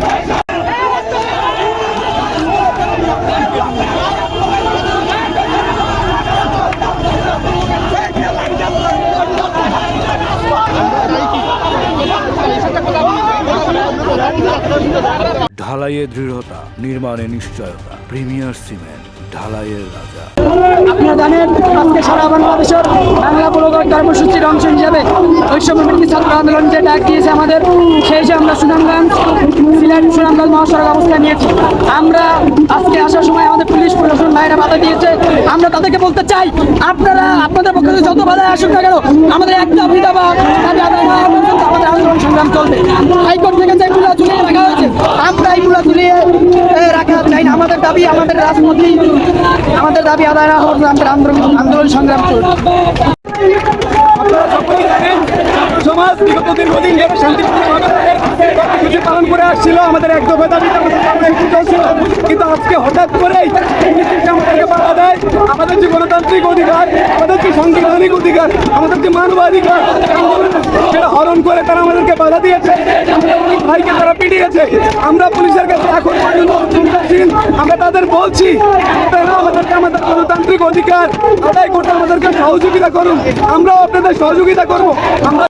Let's go! ঢালাইয়ে দৃঢ়তা, নির্মাণে নিশ্চয়তা, প্রিমিয়ার সিমেন্ট, ঢালাইয়ের রাজা। আপনারা জানেন আজকে সারা বাংলাদেশের বাংলা পুরোগড় কর্মসূচির অংশ হিসাবে বিরোধী ছাত্র আন্দোলন যে ডাক দিয়েছে আমাদের, সেই হিসেবে আমরা সুনামগঞ্জ, সিলেট সুনামগঞ্জ মহাসড়ক অবস্থায় নিয়েছি। আমরা আজকে আসার সময় আমাদের পুলিশ প্রশাসন ভাইরা বাধা দিয়েছে। আমরা তাদেরকে বলতে চাই, আপনারা, আপনাদের পক্ষে থেকে যত বাধা আসুন না কেন, আমাদের একটা না আমাদের আন্দোলন না আমাদের দাবি, আমাদের রাজনীতি, আমাদের দাবি আদায় না হওয়ার আমাদের আন্দোলন আন্দোলন সংগ্রাম সমাজ পালন করে আমাদের এক কিন্তু হঠাৎ বাধা দেয়। আমাদের যে গণতান্ত্রিক অধিকার অধিকার মানবাধিকার, সেটা হরণ করে তারা আমাদেরকে বাধা দিয়েছে। ভাইকে তারা আমরা পুলিশের কাছে আমরা তাদের বলছি আমাদেরকে আমাদের গণতান্ত্রিক অধিকার আদায় করতে আমাদেরকে সহযোগিতা করুন। আমরাও আপনাদের সহযোগিতা করব। আমরা